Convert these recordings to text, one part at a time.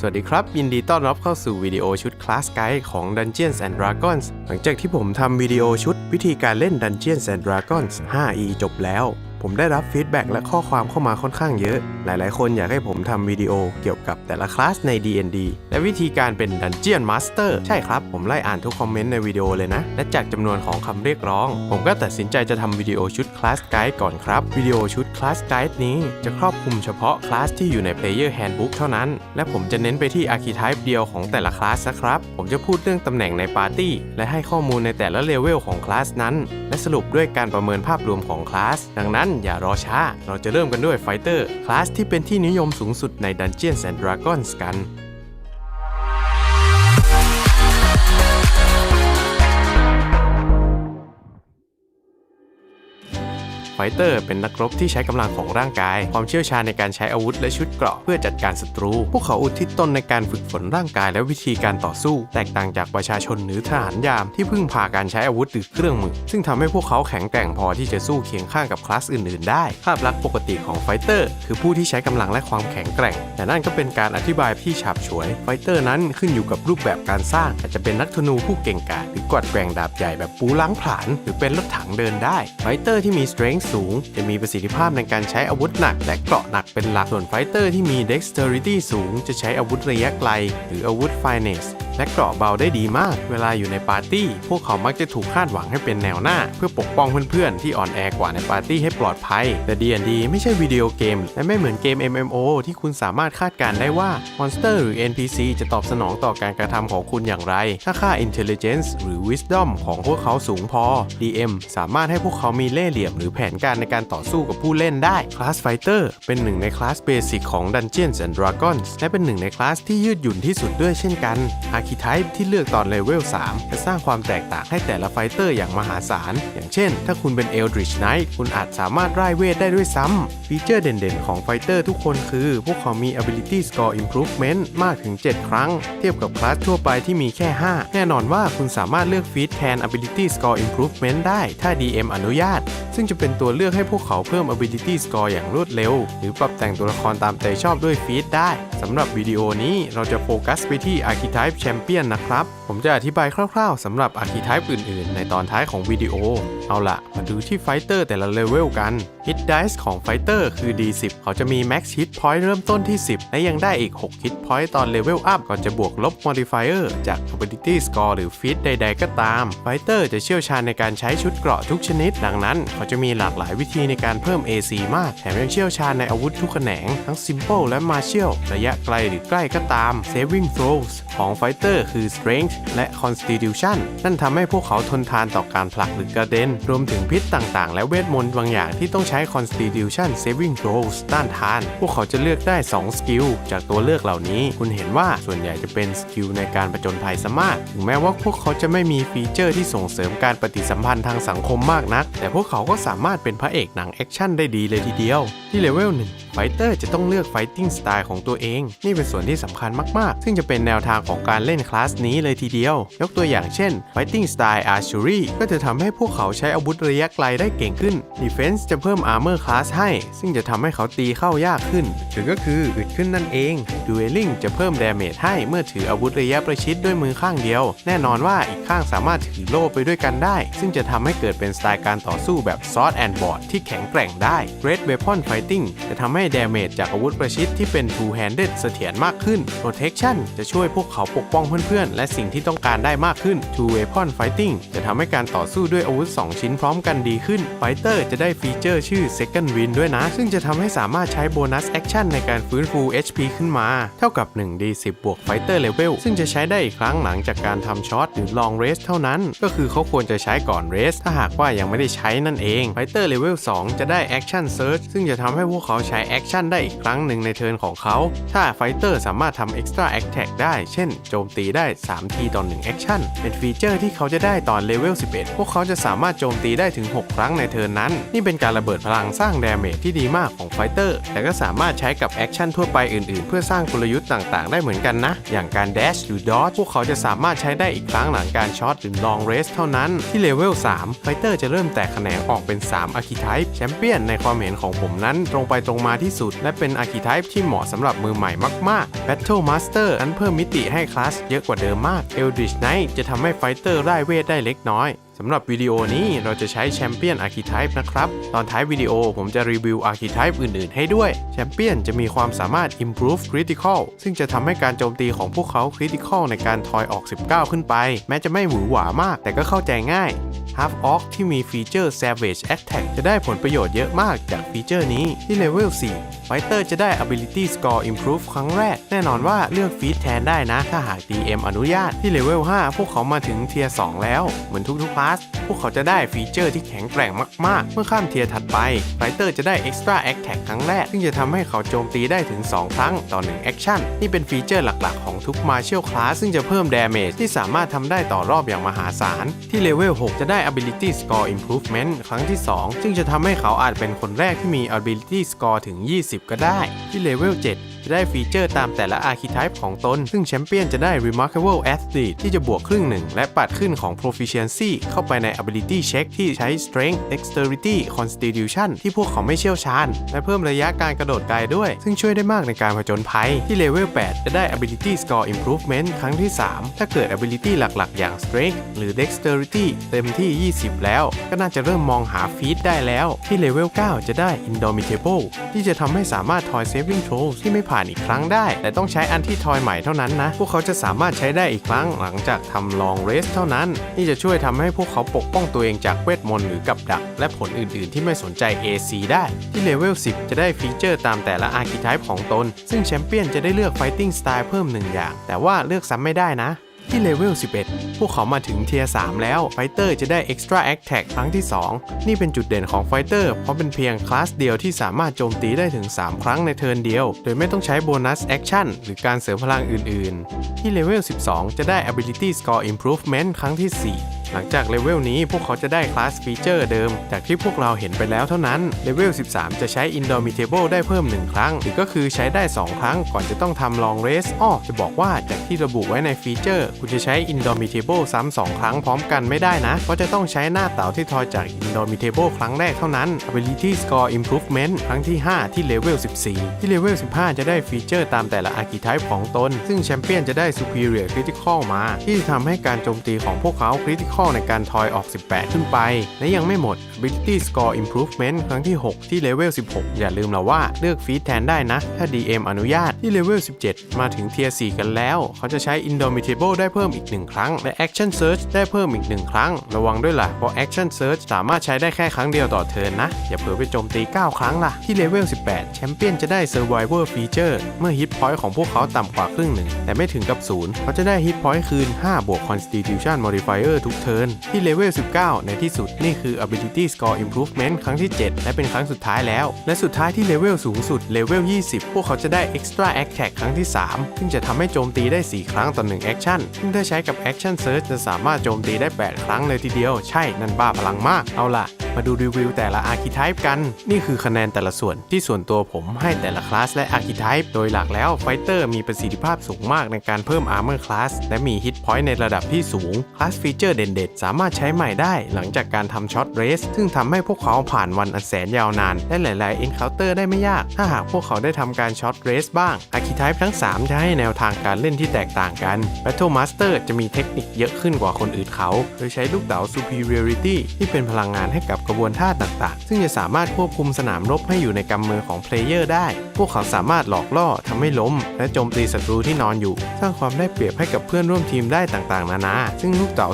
สวัสดีครับ ยินดีต้อนรับเข้าสู่วิดีโอชุดคลาสไกด์ของ Dungeons and Dragons หลังจากที่ผมทำวิดีโอชุดวิธีการเล่น Dungeons and Dragons 5e จบแล้ว ผมได้รับฟีดแบ็กและข้อความเข้ามาค่อนข้างเยอะ หลายๆ คนอยากให้ผมทำวิดีโอเกี่ยวกับแต่ละคลาสใน D&D และวิธีการเป็น Dungeon Master ใช่ครับ ผมไล่อ่านทุกคอมเมนต์ในวิดีโอเลยนะ และจากจำนวนของคำเรียกร้อง ผมก็ตัดสินใจจะทำวิดีโอชุดคลาสไกด์ก่อนครับ วิดีโอชุดคลาสไกด์นี้จะครอบคลุมเฉพาะคลาสที่อยู่ใน Player Handbook เท่านั้น และผมจะเน้นไปที่ Archetype เดียวของแต่ละคลาสนะครับ ผมจะพูดเรื่องตำแหน่งในปาร์ตี้และให้ข้อมูลในแต่ละเลเวลของคลาสนั้น และสรุปด้วยการประเมินภาพรวมของคลาสดังนั้นอย่ารอช้า เราจะเริ่มกันด้วยไฟเตอร์คลาสที่เป็นที่นิยมสูงสุดใน Dungeons and Dragons กัน ไฟเตอร์เป็นนักรบที่ใช้กำลังของร่างกาย ความเชี่ยวชาญในการใช้อาวุธและชุดเกราะเพื่อจัดการศัตรู พวกเขาอุทิศตนในการฝึกฝนร่างกายและวิธีการต่อสู้ แตกต่างจากประชาชนหรือทหารยามที่พึ่งพาการใช้อาวุธหรือเครื่องมือ ซึ่งทำให้พวกเขาแข็งแกร่งพอที่จะสู้เคียงข้างกับคลาสอื่นๆ ได้ ภาพลักษณ์ปกติของไฟเตอร์ คือผู้ที่ใช้กำลังและความแข็งแกร่ง แต่นั่นก็เป็นการอธิบายที่ฉาบฉวย ไฟเตอร์นั้นขึ้นอยู่กับรูปแบบการสร้าง อาจจะเป็นนักธนูผู้เก่งกาจหรือกวัดแกว่งดาบใหญ่แบบปูล้างผลาญหรือเป็นรถถังเดินได้ไฟเตอร์ที่มี strength สูง จะมีประสิทธิภาพในการใช้อาวุธหนัก และเกราะหนักเป็นหลักส่วนไฟเตอร์ที่มี dexterity สูง จะใช้อาวุธระยะไกล หรืออาวุธ finesse และเกราะเบาได้ดีมาก เวลาอยู่ในปาร์ตี้ พวกเขามักจะถูกคาดหวังให้เป็นแนวหน้า เพื่อปกป้องเพื่อนๆ ที่อ่อนแอกว่าในปาร์ตี้ให้ปลอดภัย แต่ D&D ไม่ใช่วิดีโอเกม และไม่เหมือนเกม MMO ที่คุณสามารถคาดการได้ว่ามอนสเตอร์หรือ NPC จะตอบสนองต่อการกระทำของคุณอย่างไร ถ้าค่า intelligence หรือ wisdom ของพวกเขาสูงพอ DM สามารถให้พวกเขามีเล่ห์เหลี่ยม หรือแผนการในการต่อสู้กับผู้เล่นได้คลาสไฟเตอร์เป็นหนึ่งในคลาสเบสิกของ Dungeons and Dragons และเป็นหนึ่งในคลาสที่ยืดหยุ่นที่สุดด้วยเช่นกัน Archetype ที่เลือกตอนเลเวล 3 จะสร้างความแตกต่างให้แต่ละไฟเตอร์อย่างมหาศาล อย่างเช่น ถ้าคุณเป็น Eldritch Knight คุณอาจสามารถร่ายเวทได้ด้วยซ้ำฟีเจอร์เด่นๆ ของไฟเตอร์ทุกคนคือ พวกเขามี Ability Score Improvement มากถึง 7 ครั้ง เทียบกับคลาสทั่วไปที่มีแค่ 5 แน่นอนว่าคุณสามารถเลือกฟีดแทน Ability Score Improvement ได้ถ้า DM อนุญาต ซึ่งจะเป็นตัวเลือกให้พวกเขาเพิ่ม Ability Score อย่างรวดเร็ว หรือปรับแต่งตัวละครตามใจชอบด้วยฟีดได้สำหรับวิดีโอนี้เราจะโฟกัสไปที่ Archetype Champion นะครับ ผมจะอธิบายคร่าวๆสำหรับ Archetype อื่นๆ ในตอนท้ายของวิดีโอ เอาล่ะมาดูที่ไฟเตอร์แต่ละเลเวลกัน Hit Dice ของไฟเตอร์คือ D10 เขาจะมี Max Hit Point เริ่มต้นที่ 10 และยังได้อีก 6 Hit Point ตอนเลเวลอัพก่อนจะบวกลบ Modifier จาก Ability Score หรือ Feat ใดๆ ก็ตาม ไฟเตอร์จะเชี่ยวชาญในการใช้ชุดเกราะทุกชนิด ดังนั้นเขาจะมีหลากหลายวิธีในการเพิ่ม AC มาก แถมยังเชี่ยวชาญในอาวุธทุกแขนง ทั้ง Simple และ Martial ระยะไกลหรือใกล้ก็ตาม Saving Throws ของไฟเตอร์คือ Strength และ Constitution นั่นทำให้พวกเขาทนทานต่อการผลักหรือกระเด็น รวมถึงพิษต่างๆ และเวทมนต์บางอย่างที่ต้องใช้ Constitution Saving Throws ต้านทาน พวกเขาจะเลือกได้ 2 สกิล จากตัวเลือกเหล่านี้ คุณเห็นว่าส่วนใหญ่จะเป็นสกิลในการประจนภัยซะมากถึงแม้ว่าพวกเขาจะไม่มีฟีเจอร์ที่ส่งเสริมการปฏิสัมพันธ์ทางสังคมมากนัก แต่พวกเขาก็สามารถเป็นพระเอกหนังแอคชั่นได้ดีเลยทีเดียว ที่เลเวล1 ฟเตอร์จะต้องเลือกไฟติ้งสไตล์ของตัวเอง นี่เป็นส่วนที่สำคัญมาก ๆ ซึ่งจะเป็นแนวทางของการเล่นคลาสนี้เลยทีเดียว ยกตัวอย่างเช่น Fighting Style Archery ก็จะทำให้พวกเขาใช้อาวุธระยะไกลได้เก่งขึ้น Defense จะเพิ่ม Armor Class ให้ ซึ่งจะทำให้เขาตีเข้ายากขึ้น หรือก็คืออึดขึ้นนั่นเอง Dueling จะเพิ่ม Damage ให้เมื่อถืออาวุธระยะประชิดด้วยมือข้างเดียว แน่นอนว่าอีกข้างสามารถถือโล่ไปด้วยกันได้ ซึ่งจะทำให้เกิดเป็นสไตล์การต่อสู้แบบ Sword and Board ที่แข็งแกร่งได้ Great Weapon Fighting จะทำให้ Damage จากอาวุธประชิดที่เป็น Two Handed เสถียรมากขึ้น Protection จะช่วยพวกเขาปกป้องเพื่อนๆ และสิ่งที่ต้องการได้มากขึ้น Two Weapon Fighting จะทำให้การต่อสู้ด้วยอาวุธ 2 ชิ้นพร้อมกันดีขึ้น Fighter จะได้ฟีเจอร์ชื่อ Second Wind ด้วยนะ ซึ่งจะทำให้สามารถใช้โบนัสแอคชั่นในการฟื้นฟู HP ขึ้นมา เท่ากับ 1d10 บวก Fighter Level ซึ่งจะใช้ได้อีกครั้งหลังจากการทำช็อตหรือ Long Rest เท่านั้น ก็คือเขาควรจะใช้ก่อน Rest ถ้าหากว่ายังไม่ได้ใช้นั่นเอง Fighter Level 2 จะได้ Action Search ซึ่งจะทำให้พวกเขาใช้แอคชั่นได้อีกครั้งหนึ่งในเทิร์นของเขา ถ้า Fighter สามารถทำ Extra Attack ได้ เช่น โจมตีได้ 3 ทีต่อ1 Action เป็นฟีเจอร์ที่เขาจะได้ตอนเลเวล 11 พวกเขาจะสามารถโจมตีได้ถึง 6 ครั้งในเทิร์นนั้น นี่เป็นการระเบิดพลังสร้าง Damage ที่ดีมากของไฟเตอร์ แต่ก็สามารถใช้กับแอคชั่นทั่วไปอื่นๆ เพื่อสร้างกลยุทธ์ต่างๆ ได้เหมือนกันนะ อย่างการ Dash หรือ Dodge พวกเขาจะสามารถใช้ได้อีกครั้งหลังการช็อตหรือ Long Rest เท่านั้น ที่เลเวล 3 ไฟเตอร์จะเริ่มแตกแขนงออกเป็น3 Archetype แชมเปี้ยนในความเห็นของผมนั้นตรงไปตรงมาที่สุด และเป็นอาร์คิไทป์ที่เหมาะสำหรับมือใหม่มากๆ Battle Master นั้นเพิ่มมิติให้คลาสเยอะกว่าเดิมมาก Eldritch Knight จะทำให้ไฟเตอร์ได้เวทได้เล็กน้อย สำหรับวิดีโอนี้เราจะใช้แชมเปี้ยนอาร์คิไทป์นะครับ ตอนท้ายวิดีโอผมจะรีวิวอาร์คิไทป์อื่นๆ ให้ด้วยแชมเปี้ยนจะมีความสามารถ improve critical ซึ่งจะทำให้การโจมตีของพวกเขา critical ในการทอยออก 19 ขึ้นไป แม้จะไม่หวือหวามาก แต่ก็เข้าใจง่าย Half Orc ที่มีฟีเจอร์ Savage Attack จะได้ผลประโยชน์เยอะมากจากฟีเจอร์นี้ที่เลเวล4ไฟเตอร์จะได้ Ability Score Improve ครั้งแรก แน่นอนว่าเลือกฟีดแทนได้นะ ถ้าหาก DM อนุญาตที่เลเวล 5 พวกเขามาถึงเทียร์ 2 แล้ว เหมือนทุกๆคลาสพวกเขาจะได้ฟีเจอร์ที่แข็งแกร่งมาก ๆ เมื่อข้ามเทียร์ถัดไปไฟเตอร์จะได้ Extra Attack ครั้งแรก ซึ่งจะทำให้เขาโจมตีได้ถึง 2 ครั้งต่อ1 Action นี่เป็นฟีเจอร์หลัก ๆ ของทุก Martial Class ซึ่งจะเพิ่ม Damage ที่สามารถทำได้ต่อรอบอย่างมหาศาล ที่เลเวล 6 จะได้ Ability Score Improvement ครั้งที่ 2 ซึ่งจะทำให้เขาอาจเป็นคนแรกที่มี Ability Score ถึง 20 ก็ได้ ที่เลเวล 7 จะได้ฟีเจอร์ตามแต่ละ Archetype ของตน ซึ่งแชมเปี้ยนจะได้ Remarkable Athlete ที่จะบวกครึ่งหนึ่ง และปัดขึ้นของ Proficiency เข้าไปใน Ability Check ที่ใช้ Strength Dexterity Constitution ที่พวกเขาไม่เชี่ยวชาญ และเพิ่มระยะการกระโดดไกลด้วย ซึ่งช่วยได้มากในการผจญภัย ที่เลเวล 8 จะได้ Ability Score Improvement ครั้งที่ 3 ถ้าเกิด Ability หลักๆ อย่าง Strength หรือ Dexterity เต็มที่ 20 แล้ว ก็น่าจะเริ่มมองหาฟีดได้แล้ว ที่เลเวล 9 จะได้ Indomitable ที่จะทำให้สามารถทอย Saving Throws ที่ไม่ผ่านอีกครั้งได้ แต่ต้องใช้อันที่ทอยใหม่เท่านั้นนะ พวกเขาจะสามารถใช้ได้อีกครั้งหลังจากทำลองเรสเท่านั้น นี่จะช่วยทำให้พวกเขาปกป้องตัวเองจากเวทมนต์หรือกับดัก และผลอื่น ๆ ที่ไม่สนใจ AC ได้ ที่เลเวล 10 จะได้ฟีเจอร์ตามแต่ละอาร์คิไทป์ของตน ซึ่งแชมเปี้ยนจะได้เลือกไฟติ้งสไตล์เพิ่มหนึ่งอย่าง แต่ว่าเลือกซ้ำไม่ได้นะ ที่เลเวล 11 พวกเขามาถึงเทียร์3แล้ว ไฟเตอร์จะได้ Extra Attack ครั้งที่ 2 นี่เป็นจุดเด่นของไฟเตอร์ เพราะเป็นเพียงคลาสเดียวที่สามารถโจมตีได้ถึง 3 ครั้งในเทิร์นเดียว โดยไม่ต้องใช้โบนัสแอคชั่นหรือการเสริมพลังอื่น ๆ ที่เลเวล 12 จะได้ Ability Score Improvement ครั้งที่ 4 หลังจากเลเวลนี้พวกเขาจะได้คลาสฟีเจอร์เดิม จากที่พวกเราเห็นไปแล้วเท่านั้น เลเวล 13 จะใช้ Indomitable ได้เพิ่ม 1 ครั้ง หรือก็คือใช้ได้ 2 ครั้งก่อนจะต้องทำ Long Race อ้อจะบอกว่าจากที่ระบุไว้ในฟีเจอร์ คุณจะใช้ Indomitable ซ้ำ2ครั้งพร้อมกันไม่ได้นะ เพราะจะต้องใช้หน้าเต่าที่ทอยจาก Indomitable ครั้งแรกเท่านั้น Ability Score Improvement ครั้งที่ 5 ที่เลเวล 14 ที่เลเวล 15 จะได้ฟีเจอร์ตามแต่ละ Archetype ของตน ซึ่งแชมเปี้ยนจะได้ Superior Critical มา ที่จะทำให้การโจมตีของพวกเขา Critical ข้อในการทอยออก 18 ขึ้นไป และยังไม่หมด Ability Score Improvement ครั้งที่ 6 ที่เลเวล 16 อย่าลืมเราว่าเลือกฟีดแทนได้นะ ถ้า DM อนุญาตที่เลเวล 17 มาถึงเทียร์ 4 กันแล้ว เขาจะใช้ Indomitable ได้เพิ่มอีก 1 ครั้ง และ Action Search ได้เพิ่มอีก 1 ครั้ง ระวังด้วยละ่ะ เพราะ Action Search สามารถใช้ได้แค่ครั้งเดียวต่อเทิร์นนะ อย่าเผลอไปโจมตี 9 ครั้งล่ะ ที่เลเวล 18 แชมเปี้ยนจะได้ Survivor Feature เมื่อ Hit Point ของพวกเขาต่ำกว่าครึ่งหนึ่งแต่ไม่ถึงกับศูนย์เขาจะได้ Hit Point คืน 5 บวก Constitution Modifier ทุกเทร์นที่เลเวล 19 ในที่สุดนี่คือ Ability Score Improvement ครั้งที่ 7 และเป็นครั้งสุดท้ายแล้ว และสุดท้ายที่เลเวลสูงสุดเลเวล 20 พวกเขาจะได้ Extra Attack ครั้งที่ 3 ซึ่งจะทำให้โจมตีได้ 4 ครั้งต่อ1 Action ซึ่งถ้าใช้กับ Action Search จะสามารถโจมตีได้ 8 ครั้งเลยทีเดียว ใช่ นั่นบ้าพลังมาก เอาล่ะ มาดูรีวิวแต่ละ Archetype กัน นี่คือคะแนนแต่ละส่วนที่ส่วนตัวผมให้แต่ละคลาสและ Archetype โดยหลักแล้วไฟเตอร์มีประสิทธิภาพสูงมากในการเพิ่ม Armor Class และมี Hit Point ในระดับที่สูงคลาสฟีเจอร์เด่นๆสามารถใช้ใหม่ได้หลังจากการทำช็อตเรส ซึ่งทำให้พวกเขาผ่านวันอันแสนยาวนาน และหลายๆ Encounter ได้ไม่ยาก ถ้าหากพวกเขาได้ทำการช็อตเรสบ้าง Archetype ทั้ง 3 จะให้แนวทางการเล่นที่แตกต่างกัน Battle Master จะมีเทคนิคเยอะขึ้นกว่าคนอื่นเขา โดยใช้ลูกเต๋า Superiority ที่เป็นพลังงานให้กับกระบวนท่าต่าง ๆ ซึ่งจะสามารถควบคุมสนามรบให้อยู่ในกำมือของเพลเยอร์ได้ พวกเขาสามารถหลอกล่อทำให้ล้ม และโจมตีศัตรูที่นอนอยู่ สร้างความได้เปรียบให้กับเพื่อนร่วมทีมได้ต่าง ๆ นานา ซึ่งลูกเต๋า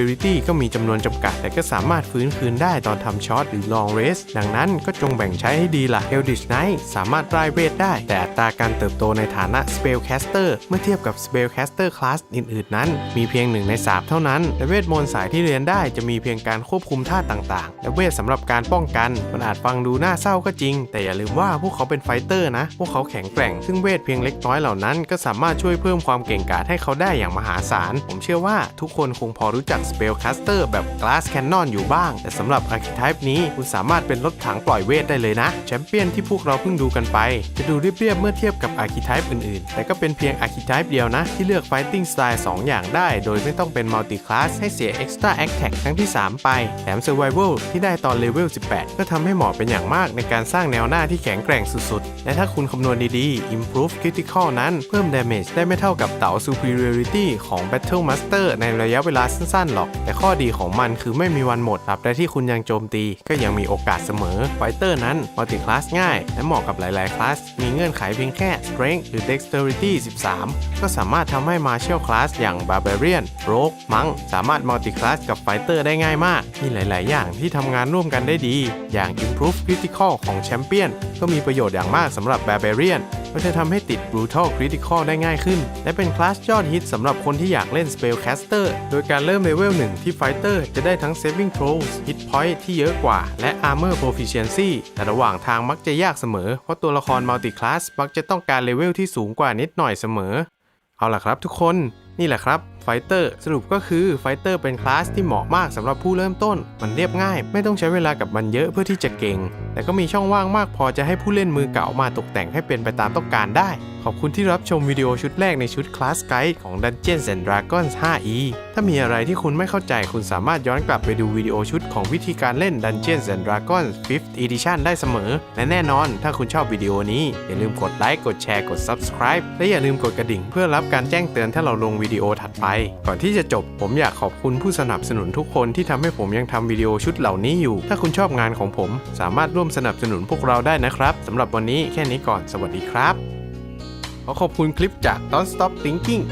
Rarity ก็มีจำนวนจำกัด แต่ก็สามารถฟื้นคืนได้ตอนทำช็อตหรือ Long Race ดังนั้นก็จงแบ่งใช้ให้ดีล่ะ Eldritch Knight สามารถไร่เวทได้ แต่อัตราการเติบโตในฐานะ Spellcaster เมื่อเทียบกับ Spellcaster Class อื่นๆ นั้น มีเพียงหนึ่งใน3เท่านั้น และเวทมนต์สายที่เรียนได้จะมีเพียงการควบคุมท่าต่างๆ และเวทสำหรับการป้องกันมันอาจฟังดูน่าเศร้าก็จริง แต่อย่าลืมว่าพวกเขาเป็นไฟเตอร์นะ พวกเขาแข็งแกร่ง ซึ่งเวทเพียงเล็กน้อยเหล่านั้น ก็สามารถช่วยเพิ่มความเก่งกาจให้เขาได้อย่างมหาศาล ผมเชื่อว่าทุกคนคงพอรู้จัก Spellcaster แบบ Glass Cannon อยู่บ้าง แต่สำหรับ Archetype นี้คุณสามารถเป็นรถถังปล่อยเวทได้เลยนะ แชมเปี้ยนที่พวกเราเพิ่งดูกันไป จะดูเรียบๆเมื่อเทียบกับ Archetype อื่นๆ แต่ก็เป็นเพียง Archetype เดียวนะ ที่เลือก Fighting Style 2 อย่างได้ โดยไม่ต้องเป็น Multi Class ให้เสีย Extra Attack ครั้งที่ 3 ไป แถม Survival ที่ได้ตอนเลเวล18 ก็ทำให้เหมาะเป็นอย่างมากในการสร้างแนวหน้าที่แข็งแกร่งสุด และถ้าคุณคำนวณดีๆ Improve Critical นั้นเพิ่ม Damage ได้ไม่เท่ากับเต๋า Superiority ของ Battle Master ในระยะเวลาสั้นๆ หรอก แต่ข้อดีของมันคือไม่มีวันหมดตราบใดที่คุณยังโจมตีก็ยังมีโอกาสเสมอ Fighter นั้น Multi Class ง่าย และเหมาะกับหลายๆ คลาส มีเงื่อนไขเพียงแค่ Strength หรือ Dexterity 13 ก็สามารถทำให้ Martial Class อย่าง Barbarian Rogue Monk สามารถ Multi Class กับ Fighter ได้ง่ายมาก มีหลาย ๆ อย่างที่ทำงานร่วมกันได้ดี อย่าง Improve Critical ของ Champion ก็มีประโยชน์อย่างมากสำหรับ Barbarian ก็จะทำให้ติด Brutal Critical ได้ง่ายขึ้น และเป็นคลาสยอดฮิตสำหรับคนที่อยากเล่น Spellcaster โดยการเริ่มเลเวล1 ที่ Fighter จะได้ทั้ง Saving Throws Hit Point ที่เยอะกว่า และ Armor Proficiency แต่ระหว่างทางมักจะยากเสมอ เพราะตัวละคร Multi Class มักจะต้องการเลเวลที่สูงกว่านิดหน่อยเสมอ เอาล่ะครับทุกคน นี่แหละครับ ไฟเตอร์สรุปก็คือไฟเตอร์เป็นคลาสที่เหมาะมากสำหรับผู้เริ่มต้น มันเรียบง่าย ไม่ต้องใช้เวลากับมันเยอะเพื่อที่จะเก่ง แต่ก็มีช่องว่างมากพอจะให้ผู้เล่นมือเก่ามาตกแต่งให้เป็นไปตามต้องการได้ ขอบคุณที่รับชมวิดีโอชุดแรกในชุดคลาสไกด์ของ Dungeons and Dragons 5e ถ้ามีอะไรที่คุณไม่เข้าใจคุณสามารถย้อนกลับไปดูวิดีโอชุดของวิธีการเล่น Dungeons and Dragons 5th Edition ได้เสมอ และแน่นอน ถ้าคุณชอบวิดีโอนี้ อย่าลืมกดไลค์กดแชร์กด Subscribe และอย่าลืมกดกระดิ่งเพื่อรับการแจ้งเตือนถ้าเราลงวิดีโอถัดไปก่อนที่จะจบ ผมอยากขอบคุณผู้สนับสนุนทุกคนที่ทำให้ผมยังทำวิดีโอชุดเหล่านี้อยู่ ถ้าคุณชอบงานของผม สามารถร่วมสนับสนุนพวกเราได้นะครับสำหรับวันนี้แค่นี้ก่อนสวัสดีครับขอขอบคุณคลิปจาก Don't Stop Thinking